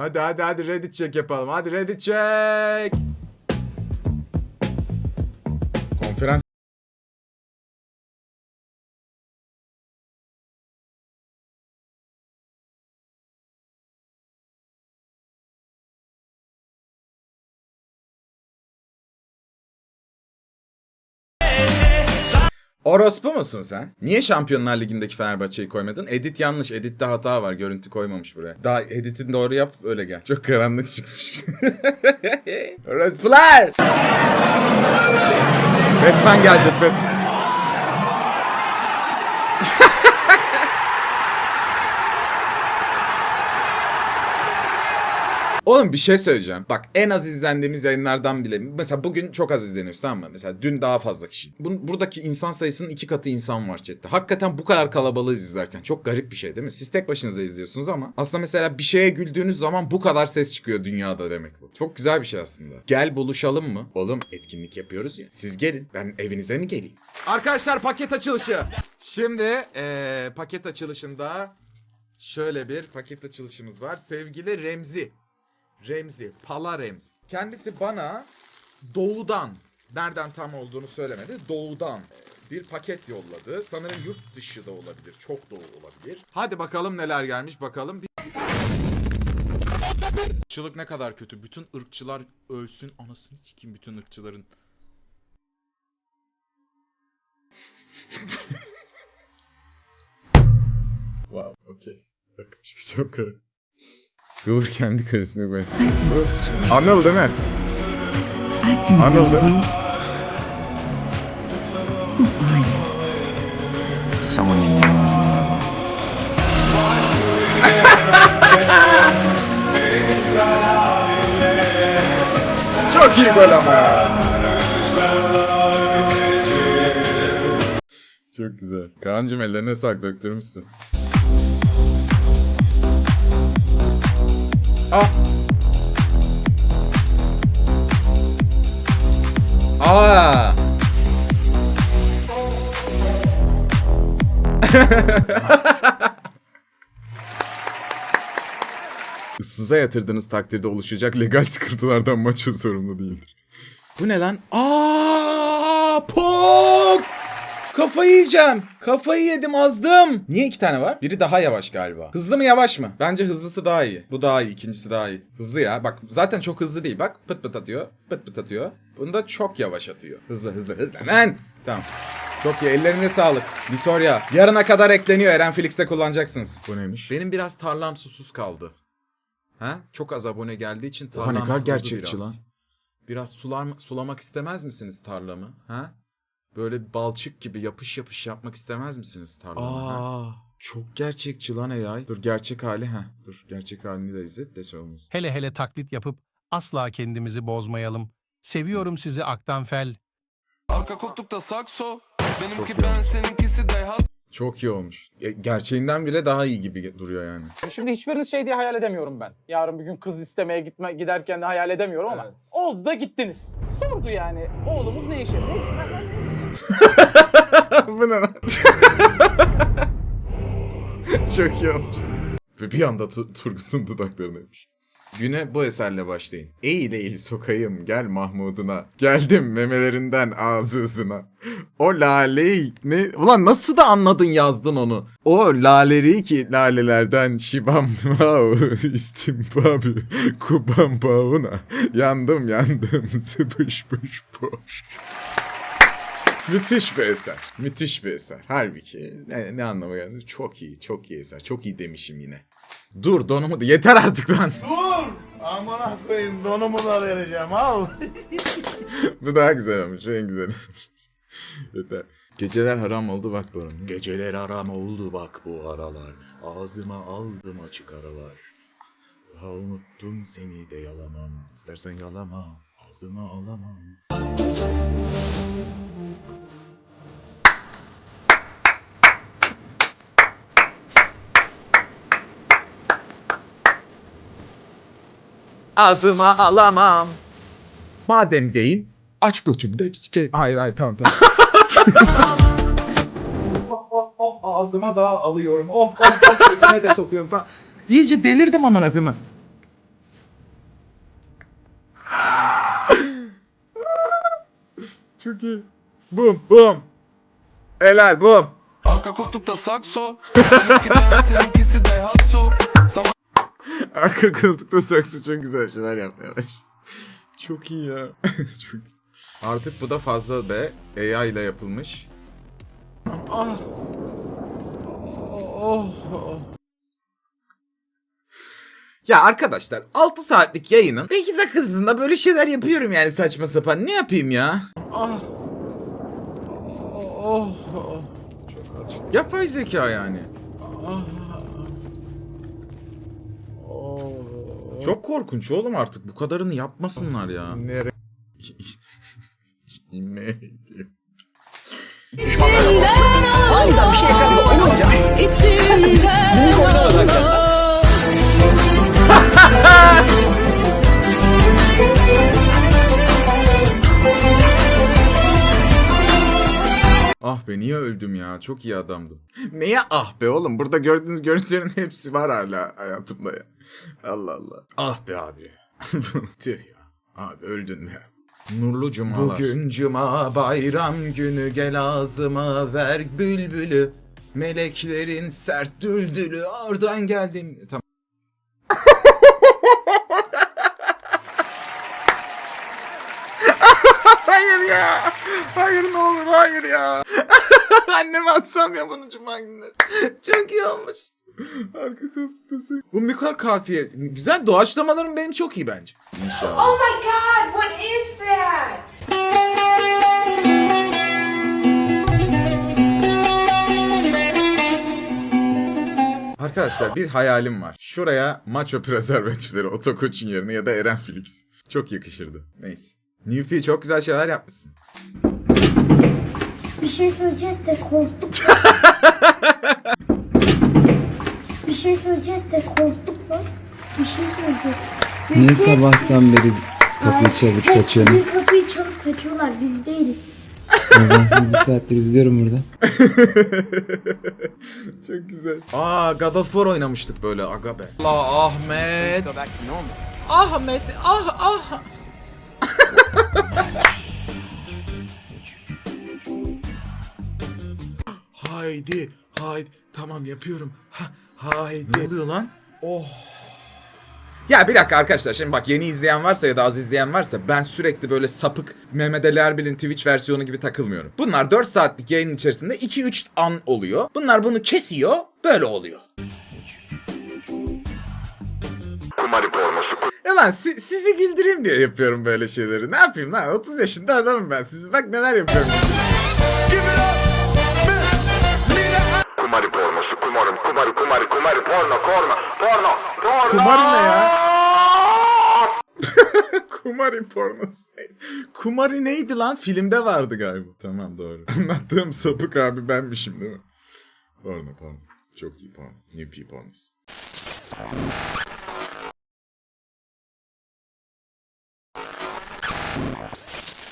Hadi hadi hadi Reddit check yapalım. Hadi Reddit check. Orospu musun sen? Niye Şampiyonlar Ligi'ndeki Fenerbahçe'yi koymadın? Edit yanlış. Editte hata var. Görüntü koymamış buraya. Daha editini doğru yap öyle gel. Çok karanlık çıkmış. Orospular! Batman gelecek. Bat- Oğlum bir şey söyleyeceğim. Bak en az izlendiğimiz yayınlardan bile. Mesela bugün çok az izleniyor tamam mı? Mesela dün daha fazla kişi. Bu, buradaki insan sayısının iki katı insan var chatte. Hakikaten bu kadar kalabalığız izlerken. Çok garip bir şey değil mi? Siz tek başınıza izliyorsunuz ama aslında mesela bir şeye güldüğünüz zaman bu kadar ses çıkıyor dünyada demek bu. Çok güzel bir şey aslında. Gel buluşalım mı? Oğlum etkinlik yapıyoruz ya. Siz gelin. Ben evinize mi geleyim? Arkadaşlar paket açılışı. Şimdi eee, paket açılışında şöyle bir paket açılışımız var. Sevgili Remzi. Remzi, Pala Remzi. Kendisi bana doğudan, nereden tam olduğunu söylemedi, doğudan bir paket yolladı. Sanırım yurt dışı da olabilir, çok doğu olabilir. Hadi bakalım neler gelmiş bakalım. Irkçılık ne kadar kötü. Bütün ırkçılar ölsün. Anasını sikeyim bütün ırkçıların. wow, okey. Çok garip. Kıvır kendi karısına koy. Anıl değil mi? Anıl değil mi? Someone you know. Çok iyi gol ama. Çok güzel. Kaan'cım ellerine sağlık döktürmüşsün. Ah! Aa! Issıza yatırdığınız takdirde oluşacak legal sıkıntılardan maçın sorumlu değildir. Bu ne lan? Aa! Pok! Kafayı yiyeceğim. Kafayı yedim azdım. Niye iki tane var? Biri daha yavaş galiba. Hızlı mı yavaş mı? Bence hızlısı daha iyi. Bu daha iyi. ikincisi daha iyi. Hızlı ya. Bak zaten çok hızlı değil. Bak pıt pıt atıyor. Pıt pıt atıyor. Bunda çok yavaş atıyor. Hızlı hızlı hızlı. Lan! Tamam. Çok iyi. Ellerine sağlık. Vitoria. Yarına kadar ekleniyor. Eren Felix'te kullanacaksınız. Bu neymiş? Benim biraz tarlam susuz kaldı. Ha? Çok az abone geldiği için tarlam ne kadar kurudu gerçekçi biraz. lan. Biraz sular, sulamak istemez misiniz tarlamı? Ha? Böyle balçık gibi yapış yapış yapmak istemez misiniz tarlamı? ha? Aa, çok gerçekçi lan AI. Dur gerçek hali ha. Dur gerçek halini de izlet de şey olmasın. Hele hele taklit yapıp asla kendimizi bozmayalım. Seviyorum sizi Aktanfel. Arka koltukta sakso Benimki Çok iyi. ben seninkisi Dayhat Çok iyi olmuş. E, Gerçeğinden bile daha iyi gibi duruyor yani. Şimdi hiçbiriniz şey diye hayal edemiyorum ben. Yarın bir gün kız istemeye gitme giderken de hayal edemiyorum ama Evet. oldu da gittiniz. Sordu yani oğlumuz ne işe? Ne, ne, ne, ne? Bu ne? Çok iyi olmuş. Ve bir anda Tu- Turgut'un dudaklarına yapmış. Güne bu eserle başlayın. Eğil eğil sokayım gel Mahmud'una. Geldim memelerinden ağzısına. O laleyi ne? Ulan nasıl da anladın yazdın onu? O laleri ki lalelerden şibam mau istimbabü kubam bauna. Yandım yandım sıpış pış poş. Müthiş bir eser. Müthiş bir eser. Halbuki ne, ne anlama geldi? Çok iyi, çok iyi eser. Çok iyi demişim yine. Dur donumu da yeter artık lan. Amına koyayım donumu da vereceğim al. Bu daha güzel olmuş. En güzel. yeter. Geceler haram oldu bak bu arada. Geceler haram oldu bak bu aralar. Ağzıma aldım açık aralar. Daha unuttum seni de yalamam. İstersen yalama. Ağzıma alamam. Ağzıma alamam. Madem değil aç götümde şey. Hayır hayır tamam tamam. oh, oh, oh, ağzıma da alıyorum. Oh, oh, oh, götüme de sokuyorum falan. İyice delirdim aman öpümü. Çok iyi. Bum bum. Helal bum. Arka koltukta sakso seninkisi Daihatsu Arka koltukta saksı çok güzel şeyler yapmaya başladı. Çok iyi ya. çok Artık bu da fazla be. AI ile yapılmış. Ya arkadaşlar 6 saatlik yayının 2 dakikasında böyle şeyler yapıyorum yani saçma sapan. Ne yapayım ya? Yapay zeka yani. Çok korkunç oğlum artık bu kadarını yapmasınlar ya. Nereye? İnmeye Aniden Ah be niye öldüm ya? Çok iyi adamdım. Neye ah be oğlum? Burada gördüğünüz görüntülerin hepsi var hala hayatımda ya. Allah Allah. Ah be abi. Tüh ya. Abi öldün be. Nurlu cumalar. Bugün cuma bayram günü gel ağzıma ver bülbülü. Meleklerin sert düldülü oradan geldim. Tamam. hayır ya. Hayır ya. Anneme atsam ya bunu cuma günleri. Çok iyi olmuş. Arka koltuktası. Bu ne kadar kafiye. Güzel doğaçlamalarım benim çok iyi bence. İnşallah. Oh my god, what is that? Arkadaşlar bir hayalim var. Şuraya maço prezervatifleri Otokoç'un yerine ya da Eren Felix. Çok yakışırdı. Neyse. Newfie çok güzel şeyler yapmışsın. Bir şey söyleyeceğiz de korktuk. bir şey söyleyeceğiz de korktuk lan. Bir şey söyleyeceğiz. Niye Biz de- sabahtan beri kapıyı çalıp Hepsi kaçıyorum? kapıyı çalıp kaçıyorlar. Biz değiliz. Ben sizi bir saattir izliyorum burada. Çok güzel. Aa God of War oynamıştık böyle aga be. Allah Ahmet. Ahmet ah ah. haydi haydi tamam yapıyorum. Ha, haydi. Ne oluyor lan? Oh. Ya bir dakika arkadaşlar şimdi bak yeni izleyen varsa ya da az izleyen varsa ben sürekli böyle sapık Mehmet Ali Erbil'in Twitch versiyonu gibi takılmıyorum. Bunlar 4 saatlik yayın içerisinde 2-3 an oluyor. Bunlar bunu kesiyor böyle oluyor. Ya lan si- sizi güldüreyim diye yapıyorum böyle şeyleri. Ne yapayım lan? 30 yaşında adamım ben. Siz bak neler yapıyorum. kumarı kumarı kumarı porno porno porno porno. Kumarı ne ya? Kumari pornosu neydi? Kumari neydi lan? Filmde vardı galiba. Tamam doğru. Anlattığım sapık abi benmişim değil mi? Porno porno. Çok iyi porno. New P pornosu.